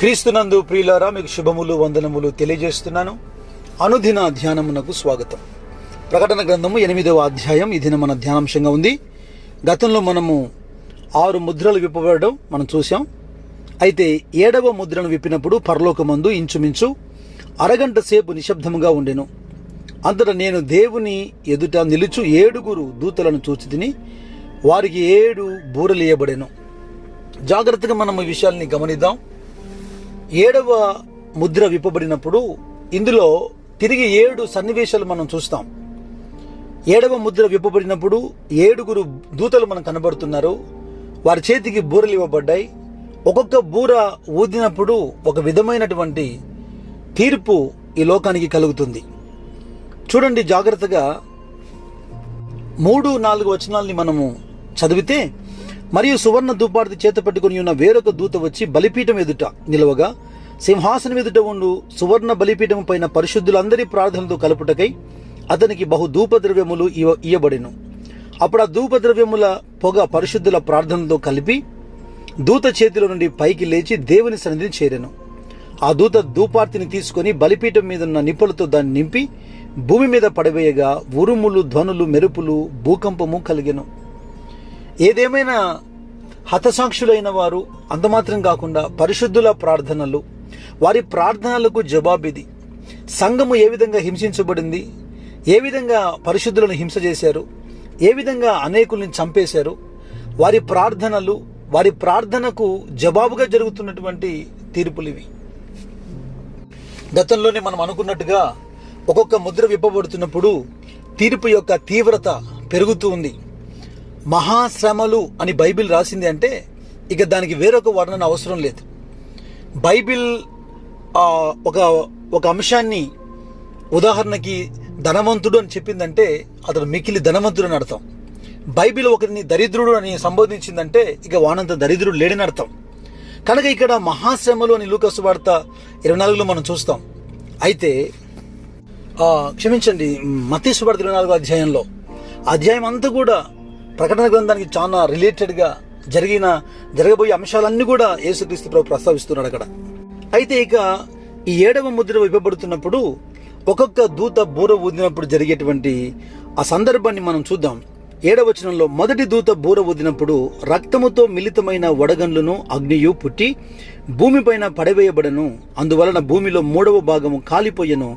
క్రీస్తునందు ప్రియులారా మీకు శుభములు వందనములు తెలియజేస్తున్నాను. అనుదిన ధ్యానమునకు స్వాగతం. ప్రకటన గ్రంథము ఎనిమిదవ అధ్యాయం. ఈ దిన మన ధ్యానాంశంగా ఉంది. గతంలో మనము ఆరు ముద్రలు విప్పబడడం మనం చూసాం అయితే ఏడవ ముద్రను విప్పినప్పుడు పరలోకమందు ఇంచుమించు అరగంట సేపు నిశ్శబ్దముగా ఉండెను. అంతటా నేను దేవుని ఎదుట నిలుచు ఏడుగురు దూతలను చూచి తిని వారికి ఏడు బూరలియబడెను జాగ్రత్తగా మనం ఈ విషయాల్ని గమనిద్దాం. ఏడవ ముద్ర విప్పబడినప్పుడు ఇందులో తిరిగి ఏడు సన్నివేశాలు మనం చూస్తాం. ఏడవ ముద్ర విప్పబడినప్పుడు ఏడుగురు దూతలు మనకు కనబడుతున్నారు. వారి చేతికి బూరలు ఇవ్వబడ్డాయి. ఒక్కొక్క బూర ఊదినప్పుడు ఒక విధమైనటువంటి తీర్పు ఈ లోకానికి కలుగుతుంది. చూడండి జాగ్రత్తగా మూడు నాలుగు వచనాల్ని మనము చదివితే మరియు సువర్ణ దుపార్తి చేత పెట్టుకుని ఉన్న వేరొక దూత వచ్చి బలిపీఠం ఎదుట నిలవగా సింహాసనం ఎదుట ఉండు సువర్ణ బలిపీఠం పైన పరిశుద్ధులందరి ప్రార్థనలతో కలుపుటకై అతనికి బహు ధూపద్రవ్యములు ఇవ్వ అప్పుడు ఆ ధూపద్రవ్యముల పొగ పరిశుద్ధుల ప్రార్థనతో కలిపి దూత చేతిలో నుండి పైకి లేచి దేవుని సన్నిధిని చేరెను. ఆ దూత ధూపార్తిని తీసుకొని బలిపీఠం మీద ఉన్న నిప్పులతో దాన్ని నింపి భూమి మీద పడవేయగా ఉరుములు ధ్వనులు మెరుపులు భూకంపము కలిగెను. ఏదేమైనా హతసాక్షులైన వారు అంతమాత్రం కాకుండా పరిశుద్ధుల ప్రార్థనలు. వారి ప్రార్థనలకు జవాబిది. సంఘము ఏ విధంగా హింసించబడింది? ఏ విధంగా పరిశుద్ధులను హింస చేశారు? ఏ విధంగా అనేకుల్ని చంపేశారు? వారి ప్రార్థనలు వారి ప్రార్థనకు జవాబుగా జరుగుతున్నటువంటి తీర్పులు ఇవి గతంలోనే మనం అనుకున్నట్టుగా ఒక్కొక్క ముద్ర విప్పబడుతున్నప్పుడు తీర్పు యొక్క తీవ్రత పెరుగుతూ ఉంది. మహాశ్రమలు అని బైబిల్ రాసింది అంటే ఇక దానికి వేరొక వర్ణన అవసరం లేదు. బైబిల్ ఒక ఒక అంశాన్ని ఉదాహరణకి ధనవంతుడు అని చెప్పిందంటే అతడు మిక్కిలి ధనవంతుడు అని అర్థం. బైబిల్ ఒకరిని దరిద్రుడు అని సంబోధించిందంటే ఇక వానంత దరిద్రుడు లేడని అర్థం. కనుక ఇక్కడ మహాశ్రమలు అని లూకస్ వార్త ఇరవై నాలుగులో మనం చూస్తాం. అయితే క్షమించండి మతీసు ఇరవై నాలుగు అధ్యాయంలో. అధ్యాయం అంతా కూడా ప్రకటన గ్రంథానికి చాలా రిలేటెడ్గా జరిగిన జరగబోయే అంశాలన్నీ కూడా యేసుక్రీస్తు ప్రభు ప్రస్తావిస్తున్నాడు అక్కడ. అయితే ఇక ఈ ఏడవ ముద్ర ఇవ్వబడుతున్నప్పుడు ఒక్కొక్క దూత బూర ఊదినప్పుడు జరిగేటువంటి ఆ సందర్భాన్ని మనం చూద్దాం. ఏడవచనంలో మొదటి దూత బూర ఊదినప్పుడు రక్తముతో మిళితమైన వడగండ్లను అగ్నియు పుట్టి భూమిపైన పడవేయబడను. అందువలన భూమిలో మూడవ భాగము కాలిపోయెను.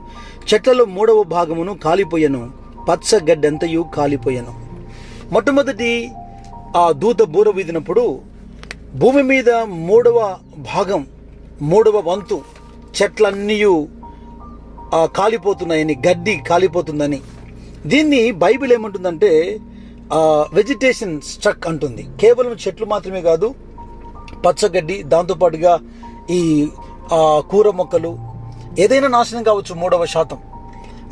చెట్లలో మూడవ భాగమును కాలిపోయెను. పచ్చ గడ్డంతయు కాలిపోయెను. మొట్టమొదటి ఆ దూత బూర వీదినప్పుడు భూమి మీద మూడవ భాగం మూడవ వంతు చెట్లన్నీయు కాలిపోతున్నాయని గడ్డి కాలిపోతుందని. దీన్ని బైబిల్ ఏమంటుందంటే వెజిటేషన్ స్ట్రక్ అంటుంది. కేవలం చెట్లు మాత్రమే కాదు పచ్చగడ్డి దాంతోపాటుగా ఈ కూర మొక్కలు ఏదైనా నాశనం కావచ్చు మూడవ శాతం.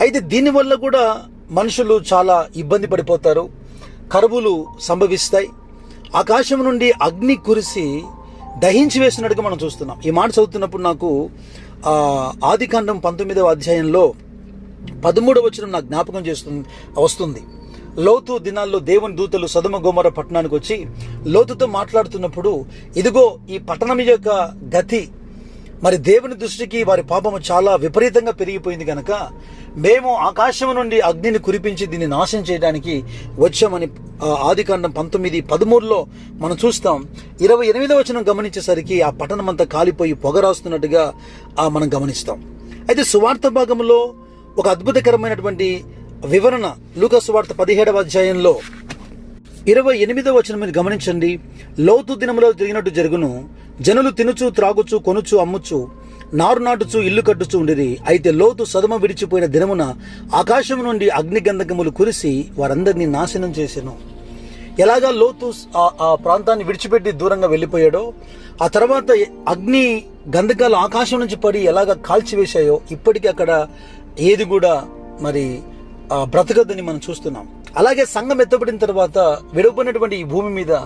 అయితే దీనివల్ల కూడా మనుషులు చాలా ఇబ్బంది పడిపోతారు. కరువులు సంభవిస్తాయి. ఆకాశం నుండి అగ్ని కురిసి దహించి వేసినట్టుగా మనం చూస్తున్నాం. ఈ మాట చదువుతున్నప్పుడు నాకు ఆదికాండం పంతొమ్మిదవ అధ్యాయంలో పదమూడవ వచనం నాకు జ్ఞాపకం చేస్తుంది వస్తుంది. లోతు దినాల్లో దేవుని దూతలు సదుమ గోమర పట్టణానికి వచ్చి లోతుతో మాట్లాడుతున్నప్పుడు ఇదిగో ఈ పట్టణం యొక్క గతి. మరి దేవుని దృష్టికి వారి పాపము చాలా విపరీతంగా పెరిగిపోయింది కనుక మేము ఆకాశం నుండి అగ్నిని కురిపించి దీన్ని నాశనం చేయడానికి వచ్చామని ఆదికాండం పంతొమ్మిది పదమూడులో మనం చూస్తాం. ఇరవై ఎనిమిదో వచనం గమనించేసరికి ఆ పట్టణం అంతా కాలిపోయి పొగ రాస్తున్నట్టుగా ఆ, మనం గమనిస్తాం. అయితే సువార్త భాగంలో ఒక అద్భుతకరమైనటువంటి వివరణ లూకసువార్త పదిహేడవ అధ్యాయంలో ఇరవై ఎనిమిదవ వచనం మీరు గమనించండి. లోతు దినములో జరిగినట్టు జరుగును. జనులు తినుచు త్రాగుచు కొనుచు అమ్ముచు. నారు నాటుచు ఇల్లు కట్టుచు ఉండిరి అయితే లోతు సదమ విడిచిపోయిన దినమున ఆకాశం నుండి అగ్ని గంధకములు కురిసి వారందరినీ నాశనం చేసెను. ఎలాగా లోతు ఆ- ప్రాంతాన్ని విడిచిపెట్టి దూరంగా వెళ్ళిపోయాడో ఆ తర్వాత అగ్ని గంధకాలు ఆకాశం నుంచి పడి ఎలాగ కాల్చివేశాయో ఇప్పటికీ అక్కడ ఏది కూడా మరి బ్రతకదని మనం చూస్తున్నాం. అలాగే సంఘం ఎత్తబడిన తర్వాత విడవబడినటువంటి ఈ భూమి మీద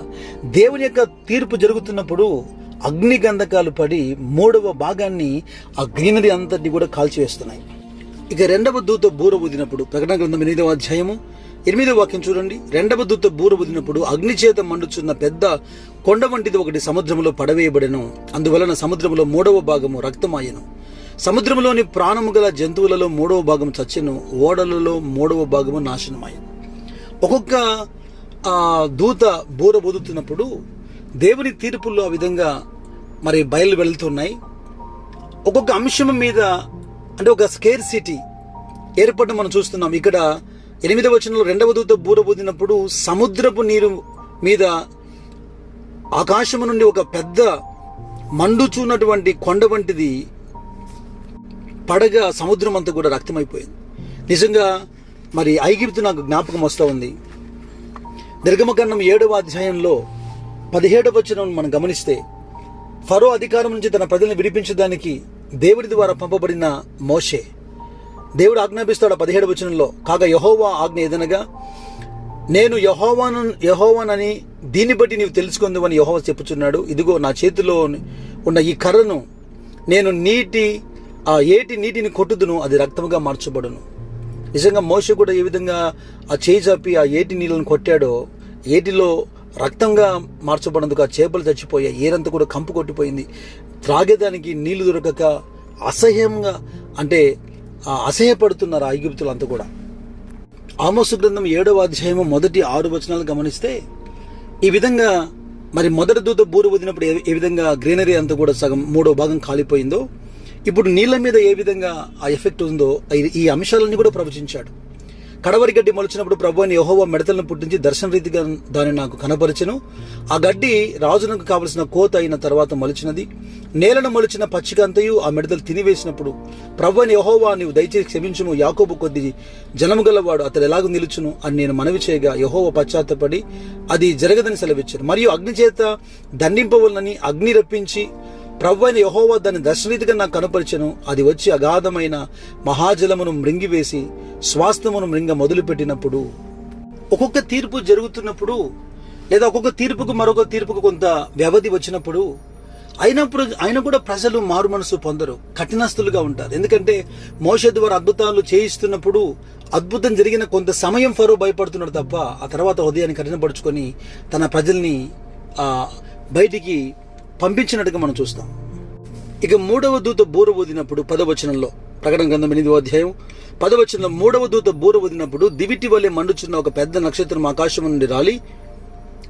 దేవుని యొక్క తీర్పు జరుగుతున్నప్పుడు అగ్ని గంధకాలు పడి మూడవ భాగాన్ని ఆ గ్రీనరీ అంతటిని కూడా కాల్చివేస్తున్నాయి. ఇక రెండవ దూత బూర ఊదినప్పుడు ప్రకటన గ్రంథం ఎనిమిదవ అధ్యాయము ఎనిమిదో వాక్యం చూడండి. రెండవ దూత బూర వదిలినప్పుడు అగ్నిచేత మండుచున్న పెద్ద కొండ వంటిది ఒకటి సముద్రంలో పడవేయబడెను. అందువలన సముద్రంలో మూడవ భాగము రక్తమాయెను. సముద్రంలోని ప్రాణము గల జంతువులలో మూడవ భాగం చచ్చెను ఓడలలో మూడవ భాగము నాశనమాయను. ఒక్కొక్క ఆ, దూత బూర వదుతున్నప్పుడు దేవుని తీర్పుల్లో ఆ విధంగా మరి బయలు వెళుతున్నాయి. ఒక్కొక్క అంశం మీద అంటే ఒక స్కేర్ సిటీ ఏర్పడడం మనం చూస్తున్నాం. ఇక్కడ ఎనిమిదవ వచనంలో రెండవ దూత బూరబూదినప్పుడు సముద్రపు నీరు మీద ఆకాశము నుండి ఒక పెద్ద మండుచూనటువంటి కొండ వంటిది పడగ సముద్రం అంతా కూడా రక్తమైపోయింది. నిజంగా మరి ఐగిప్తు నాకు జ్ఞాపకం వస్తూ ఉంది. నిర్గమకరణం ఏడవ అధ్యాయంలో పదిహేడవ వచనం మనం గమనిస్తే ఫరో అధికారం నుంచి తన ప్రజల్ని విడిపించడానికి దేవుడి ద్వారా పంపబడిన మోషే. దేవుడు ఆజ్ఞాపిస్తాడు పదిహేడు వచనంలో కాగా యహోవా ఆజ్ఞ ఏదనగా నేను యహోవాను యహోవానని దీన్ని బట్టి నీవు తెలుసుకుందామని యహోవా చెప్పుచున్నాడు. ఇదిగో నా చేతిలో ఉన్న ఈ కర్రను నేను నీటి ఆ ఏటి నీటిని కొట్టుదును అది రక్తముగా మార్చబడును. నిజంగా మోష కూడా ఏ విధంగా ఆ చేయి చాపి ఆ ఏటి నీళ్ళను కొట్టాడో ఏటిలో రక్తంగా మార్చబడినందుకు ఆ చేపలు చచ్చిపోయాయి ఏరంతా కూడా కంపు కొట్టిపోయింది. త్రాగేదానికి నీళ్ళు దొరకక అసహ్యంగా అంటే అసహ్యపడుతున్నారు ఆ ఐగుప్తులంతా కూడా. ఆమోసు గ్రంథం ఏడవ అధ్యాయము మొదటి ఆరు వచనాలు గమనిస్తే ఈ విధంగా మరి మొదటి దూత బూరు వదినప్పుడు ఏ- విధంగా గ్రీనరీ అంతా కూడా సగం మూడో భాగం కాలిపోయిందో ఇప్పుడు నీళ్ళ మీద ఏ విధంగా ఆ ఎఫెక్ట్ ఉందో ఈ అంశాలన్నీ కూడా ప్రవచించాడు. కడవరి గడ్డి మొలిచినప్పుడు ప్రభు అని యహోవ మెడతలను పుట్టించి దర్శన రీతిగా దాన్ని నాకు కనపరిచెను ఆ గడ్డి రాజునకు కావలసిన కోత అయిన తర్వాత మొలిచినది. నేలను మొలిచిన పచ్చికంతయు ఆ మెడతలు తినివేసినప్పుడు ప్రభు అని యహోవా నీవు దయచేసి క్షమించును యాకోబు కొద్ది జనము గలవాడు అతడు ఎలాగ నిలుచును అని నేను మనవి చేయగా యహోవ పశ్చాత్తపడి అది జరగదని సెలవిచ్చాను మరియు అగ్ని చేత దండింపవలనని అగ్ని రప్పించి ప్రభు అయిన యహోవా దాన్ని దశరీతిగా నాకు కనపరిచను. అది వచ్చి అగాధమైన మహాజలమును మృంగివేసి స్వాస్థమును మృంగ మొదలుపెట్టినప్పుడు ఒక్కొక్క తీర్పు జరుగుతున్నప్పుడు లేదా ఒక్కొక్క తీర్పుకు మరొక తీర్పుకు కొంత వ్యవధి వచ్చినప్పుడు అయినప్పుడు ఆయన కూడా ప్రజలు మారు మనసు పొందరు కఠినస్తులుగా ఉంటారు. ఎందుకంటే మోష ద్వారా అద్భుతాలు చేయిస్తున్నప్పుడు అద్భుతం జరిగిన కొంత సమయం ఫరో భయపడుతున్నాడు తప్ప ఆ తర్వాత ఉదయాన్ని కఠినపరుచుకొని తన ప్రజల్ని ఆ, బయటికి పంపించినట్టుగా మనం చూస్తాం. ఇక మూడవ దూత బూర ఊదినప్పుడు పదవచనంలో ప్రకటన గ్రంథం ఎనిమిదవ అధ్యాయం. పదవచనంలో మూడవ దూత బూర ఊదినప్పుడు దివిటి వలె మండుచున్న ఒక పెద్ద నక్షత్రం ఆకాశం నుండి రాలి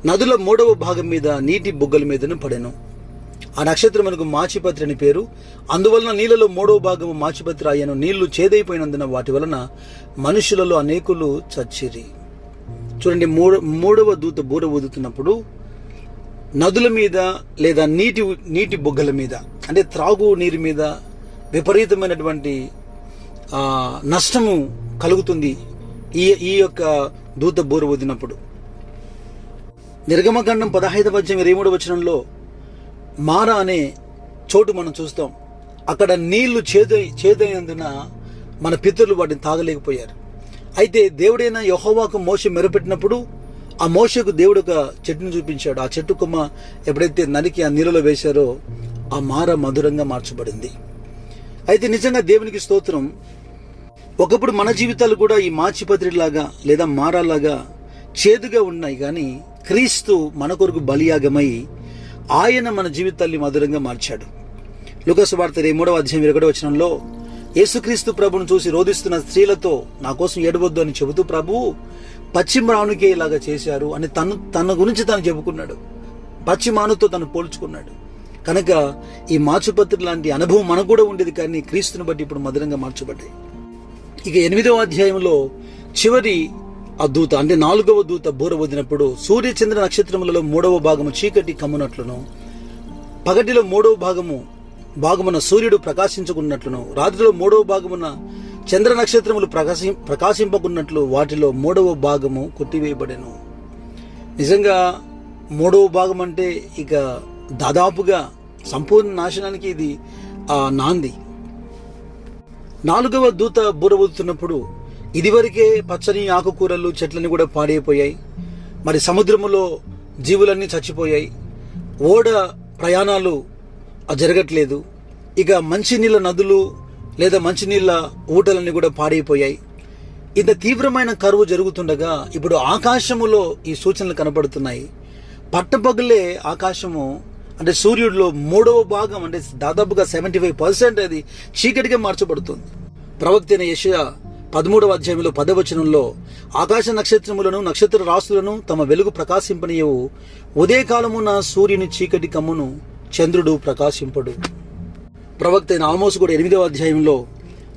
నదుల మూడవ భాగం మీద నీటి బుగ్గల మీదను పడెను. ఆ నక్షత్రం మనకు మాచిపత్రి అని పేరు. అందువలన నీళ్ళలో మూడవ భాగము మాచిపత్రి అయ్యను. నీళ్ళు చేదైపోయినందున వాటి వలన మనుషులలో అనేకులు చచ్చిరి. చూడండి మూడవ దూత బూర ఊదుతున్నప్పుడు నదుల మీద లేదా నీటి నీటి బొగ్గల మీద అంటే త్రాగు నీరు మీద విపరీతమైనటువంటి నష్టము కలుగుతుంది ఈ ఈ యొక్క దూత బోరు వదినప్పుడు. నిర్గమకాండం పదహైదవ అధ్యాయం ఇరవై మూడు వచనంలో మారా అనే చోటు మనం చూస్తాం. అక్కడ నీళ్ళు చేదై చేదైనందున మన పితరులు వాటిని తాగలేకపోయారు. అయితే దేవుడైన యహోవాకు మోస మెరుపెట్టినప్పుడు ఆ మోసకు దేవుడు ఒక చెట్టును చూపించాడు. ఆ చెట్టు కొమ్మ ఎప్పుడైతే నరికి ఆ నీళ్ళలో వేశారో ఆ మార మధురంగా మార్చబడింది. అయితే నిజంగా దేవునికి స్తోత్రం. ఒకప్పుడు మన జీవితాలు కూడా ఈ మాచిపత్రిలాగా లేదా మారాలాగా చేదుగా ఉన్నాయి కానీ క్రీస్తు మన కొరకు బలియాగమై ఆయన మన జీవితాల్ని మధురంగా మార్చాడు. లుకసు వార్త మూడవ అధ్యాయం ఇరవై వచనంలో యేసుక్రీస్తు ప్రభును చూసి రోధిస్తున్న స్త్రీలతో నా కోసం ఏడవద్దు అని చెబుతూ ప్రభు పశ్చిమరావునికే ఇలాగా చేశారు అని తను తన గురించి తను చెప్పుకున్నాడు. పశ్చిమానుతో తను పోల్చుకున్నాడు. కనుక ఈ మాచుపత్రి లాంటి అనుభవం మనకు కూడా ఉండేది కానీ క్రీస్తుని బట్టి ఇప్పుడు మధురంగా మార్చబడ్డాయి. ఇక ఎనిమిదవ అధ్యాయంలో చివరి ఆ దూత అంటే నాలుగవ దూత బూర వదినప్పుడు సూర్య చంద్ర నక్షత్రములలో మూడవ భాగము చీకటి కమ్మునట్లును పగటిలో మూడవ భాగము భాగమున సూర్యుడు ప్రకాశించుకున్నట్లును రాత్రిలో మూడవ భాగమున చంద్ర నక్షత్రములు ప్రకాశి ప్రకాశింపకున్నట్లు వాటిలో మూడవ భాగము కొట్టివేయబడెను. నిజంగా మూడవ భాగం అంటే ఇక దాదాపుగా సంపూర్ణ నాశనానికి ఇది ఆ నాంది. నాలుగవ దూత బురబుతున్నప్పుడు ఇదివరకే పచ్చని ఆకుకూరలు చెట్లని కూడా పాడైపోయాయి. మరి సముద్రములో జీవులన్నీ చచ్చిపోయాయి. ఓడ ప్రయాణాలు జరగట్లేదు. ఇక మంచినీళ్ళ నదులు లేదా మంచినీళ్ళ ఊటలన్నీ కూడా పాడైపోయాయి. ఇంత తీవ్రమైన కరువు జరుగుతుండగా ఇప్పుడు ఆకాశములో ఈ సూచనలు కనబడుతున్నాయి. పట్టపగలే ఆకాశము అంటే సూర్యుడిలో మూడవ భాగం అంటే దాదాపుగా సెవెంటీ ఫైవ్ పర్సెంట్ అది చీకటిగా మార్చబడుతుంది. ప్రవక్త అయిన పదమూడవ అధ్యాయంలో పదవచనంలో ఆకాశ నక్షత్రములను నక్షత్ర రాసులను తమ వెలుగు ప్రకాశింపనీయవు. ఉదయకాలమున సూర్యుని చీకటి కమ్మును చంద్రుడు ప్రకాశింపడు. ప్రవక్త అయిన ఆమోసు కూడా ఎనిమిదవ అధ్యాయంలో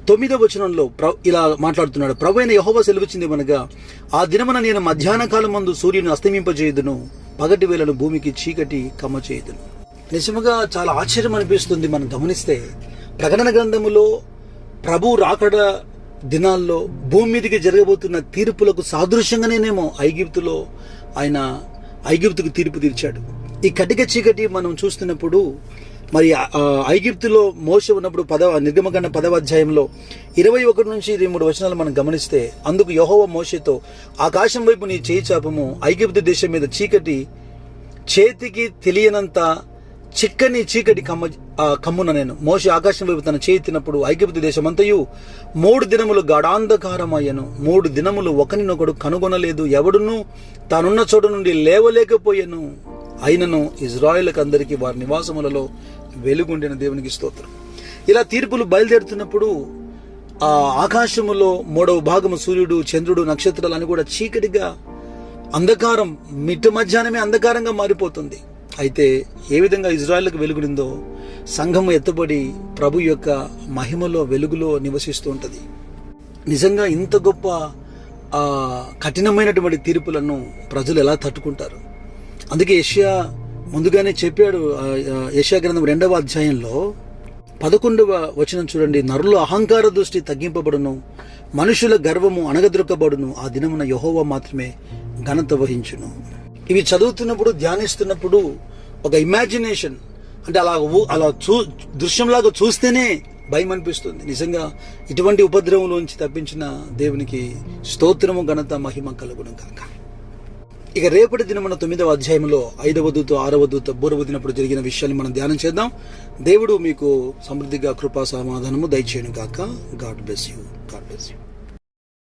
తొమ్మిదవ వచనంలో ప్ర ఇలా మాట్లాడుతున్నాడు. ప్రభు అయిన యహోవ సెలవుచ్చింది మనగా ఆ దినమున నేను మధ్యాహ్న కాలం మందు సూర్యుని అస్తమింపజేయుదును పగటి వేళను భూమికి చీకటి కమ్మచేయుదును. నిజముగా చాలా ఆశ్చర్యం అనిపిస్తుంది మనం గమనిస్తే ప్రకటన గ్రంథములో ప్రభు రాకడ దినాల్లో భూమి మీదకి జరగబోతున్న తీర్పులకు సాదృశ్యంగానేనేమో ఐగిప్తులో ఆయన ఐగిప్తుకు తీర్పు తీర్చాడు. ఈ కటిక చీకటి మనం చూస్తున్నప్పుడు మరి ఐగిప్తులో మోస ఉన్నప్పుడు పదవ నిర్గమకాండ పదవ అధ్యాయంలో ఇరవై ఒకటి నుంచి ఇరవై మూడు వచనాలు మనం గమనిస్తే అందుకు యహోవ మోషతో ఆకాశం వైపు నీ చేయి చాపము ఐగిప్తు దేశం మీద చీకటి చేతికి తెలియనంత చిక్కని చీకటి కమ్మ కమ్మున నేను. మోషి ఆకాశం వైపు తన చేతినప్పుడు ఐగిప్తు దేశమంతయు మూడు దినములు గాఢాంధకారమయ్యను. మూడు దినములు ఒకరినొకడు కనుగొనలేదు. ఎవడును తానున్న చోట నుండి లేవలేకపోయాను. అయినను ఇజ్రాయేల్కి అందరికీ వారి నివాసములలో వెలుగుండిన దేవునికి స్తోత్రం. ఇలా తీర్పులు బయలుదేరుతున్నప్పుడు ఆ ఆకాశములో మూడవ భాగము సూర్యుడు చంద్రుడు నక్షత్రాలు అని కూడా చీకటిగా అంధకారం మిట్ట మధ్యాహ్నమే అంధకారంగా మారిపోతుంది. అయితే ఏ విధంగా ఇజ్రాయెల్కి వెలుగునిందో సంఘము ఎత్తబడి ప్రభు యొక్క మహిమలో వెలుగులో నివసిస్తూ ఉంటుంది. నిజంగా ఇంత గొప్ప కఠినమైనటువంటి తీర్పులను ప్రజలు ఎలా తట్టుకుంటారు? అందుకే ఏషియా ముందుగానే చెప్పాడు ఆ, గ్రంథం రెండవ అధ్యాయంలో పదకొండవ వచనం చూడండి నరుల అహంకార దృష్టి తగ్గింపబడును మనుషుల గర్వము అణగద్రొక్కబడును ఆ దినమున యహోవా మాత్రమే ఘనత వహించును. ఇవి చదువుతున్నప్పుడు ధ్యానిస్తున్నప్పుడు ఒక ఇమాజినేషన్ అంటే అలా అలా చూ దృశ్యంలాగా చూస్తేనే భయం అనిపిస్తుంది. నిజంగా ఇటువంటి ఉపద్రవంలోంచి తప్పించిన దేవునికి స్తోత్రము ఘనత మహిమ కలుగును కాక ఇక రేపటి దినమున తొమ్మిదవ అధ్యాయంలో ఐదవ దూత ఆరవ దూత బూరవ దినప్పుడు జరిగిన విషయాన్ని మనం ధ్యానం చేద్దాం. దేవుడు మీకు సమృద్ధిగా కృపా సమాధానము దయచేయను గాక God bless you God bless you